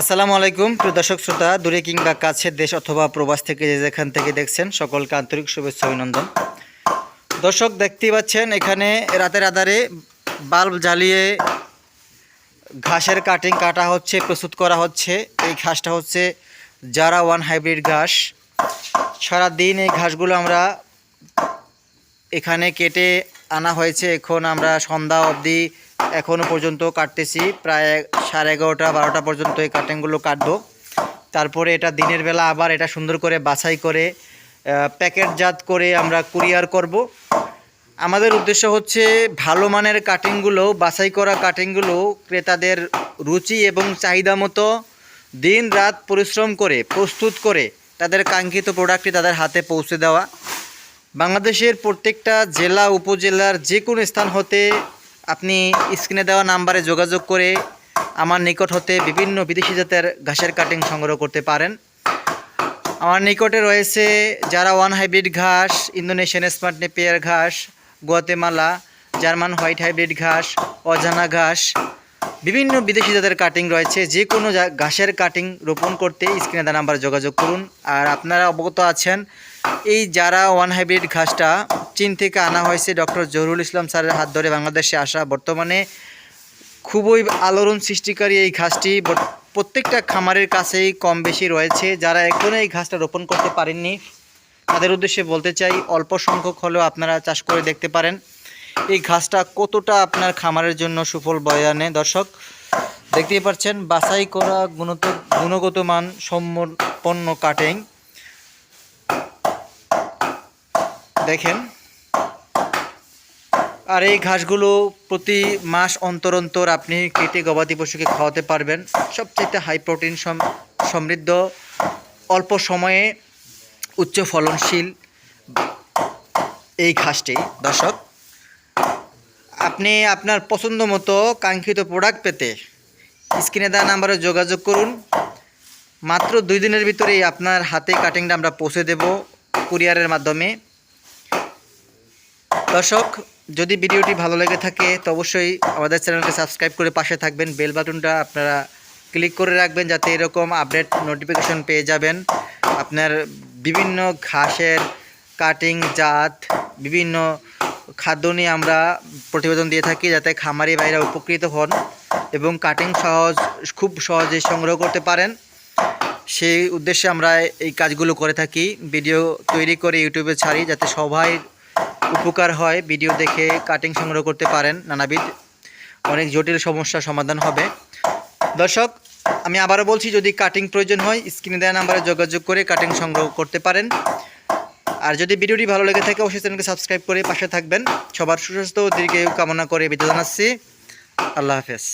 আসসালামু আলাইকুম। প্রিয় দর্শক শ্রোতা, দূরে কিংবা কাছের দেশ অথবা প্রবাস থেকে যে যেখান থেকে দেখছেন, সকলকে আন্তরিক শুভেচ্ছা অভিনন্দন। দর্শক, দেখতেই পাচ্ছেন, এখানে রাতের আধারে বাল্ব জ্বালিয়ে ঘাসের কাটিং কাটা হচ্ছে, প্রস্তুত করা হচ্ছে। এই ঘাসটা হচ্ছে জারা ওয়ান হাইব্রিড ঘাস। সারাদিন এই ঘাসগুলো আমরা এখানে কেটে আনা হয়েছে। এখন আমরা সন্ধ্যা অবধি এখনও পর্যন্ত কাটতেছি, প্রায় সাড়ে এগারোটা, বারোটা পর্যন্ত এই কাটিংগুলো কাটবো। তারপরে এটা দিনের বেলা আবার এটা সুন্দর করে বাছাই করে প্যাকেটজাত করে আমরা কুরিয়ার করব। আমাদের উদ্দেশ্য হচ্ছে ভালো মানের কাটিংগুলো, বাছাই করা কাটিংগুলো ক্রেতাদের রুচি এবং চাহিদা মতো দিন রাত পরিশ্রম করে, প্রস্তুত করে তাদের কাঙ্ক্ষিত প্রোডাক্টটি তাদের হাতে পৌঁছে দেওয়া। বাংলাদেশের প্রত্যেকটা জেলা, উপজেলার যে কোনো স্থান হতে আপনি স্ক্রিনে দেওয়া নাম্বারে যোগাযোগ করে আমার নিকট হতে বিভিন্ন বিদেশি জাতের ঘাসের কাটিং সংগ্রহ করতে পারেন। আমার নিকটে রয়েছে যারা ওয়ান হাইব্রিড ঘাস ইন্দোনেশিয়ান স্মার্ট নেপিয়ার ঘাস গুয়াতেমালা জার্মান হোয়াইট হাইব্রিড ঘাস, অজানা ঘাস, বিভিন্ন বিদেশি জাতের কাটিং রয়েছে। যে কোনো ঘাসের কাটিং রোপণ করতে স্ক্রিনে দেওয়া নাম্বারে যোগাযোগ করুন। আর আপনারা অবগত আছেন, এই যারা ওয়ান হাইব্রিড ঘাসটা চীন থেকে আনা হয়েছে ডক্টর জহুরুল ইসলাম স্যারের হাত ধরে বাংলাদেশে আসা। বর্তমানে খুবই আলোড়ন সৃষ্টিকারী এই ঘাসটি। প্রত্যেকটা খামারের কাছেই কম বেশি রয়েছে। যারা এখনও এই ঘাসটা রোপণ করতে পারেননি, তাদের উদ্দেশ্যে বলতে চাই, অল্প সংখ্যক হলেও আপনারা চাষ করে দেখতে পারেন। এই ঘাসটা কতটা আপনার খামারের জন্য সুফল বয়ে আনে? দর্শক, দেখতেই পাচ্ছেন, বাছাই করা গুণত গুণগত মান সম্পন্ন কাটিং। দেখেন আর এই ঘাসগুলো প্রতি মাস অন্তর অন্তর আপনি কেটে গবাদি পশুকে খাওয়াতে পারবেন। সবচেয়ে হাই প্রোটিন সম- সমৃদ্ধ, অল্প সময়ে উচ্চ ফলনশীল এই ঘাসটি। দর্শক, আপনি আপনার পছন্দ মতো কাঙ্ক্ষিত প্রোডাক্ট পেতে স্ক্রিনে দেওয়া নাম্বারে যোগাযোগ করুন। মাত্র দুই দিনের ভিতরেই আপনার হাতে কাটিংটা আমরা পৌঁছে দেব কুরিয়ারের মাধ্যমে। দর্শক যদি ভিডিওটি ভালো লেগে থাকে, তো অবশ্যই আমাদের চ্যানেলকে সাবস্ক্রাইব করে পাশে থাকবেন। বেল বাটনটা আপনারা ক্লিক করে রাখবেন যাতে এরকম আপডেট নোটিফিকেশন পেয়ে যাবেন। আপনার বিভিন্ন ঘাসের কাটিং জাত, বিভিন্ন খাদ্য নিয়ে আমরা প্রতিবেদন দিয়ে থাকি যাতে খামারি ভাইরা উপকৃত হন এবং কাটিং সহজ, খুব সহজে সংগ্রহ করতে পারেন। সেই উদ্দেশ্যে আমরা এই কাজগুলো করে থাকি। ভিডিও তৈরি করে ইউটিউবে ছাড়ি যাতে সবাই উপকার হয় ভিডিও দেখে কাটিং সংগ্রহ করতে পারেন নানাবিধ। অনেক জটিল সমস্যার সমাধান হবে। দর্শক, আমি আবারও বলছি, যদি কাটিং প্রয়োজন হয় স্ক্রিনে দেওয়া নাম্বারে যোগাযোগ করে কাটিং সংগ্রহ করতে পারেন। আর যদি ভিডিওটি ভালো লেগে থাকে, অবশ্যই চ্যানেলকে সাবস্ক্রাইব করে পাশে থাকবেন। সবার সুস্বাস্থ্য ও দীর্ঘায়ু কামনা করে বিদায় জানাচ্ছি। আল্লাহ হাফেজ।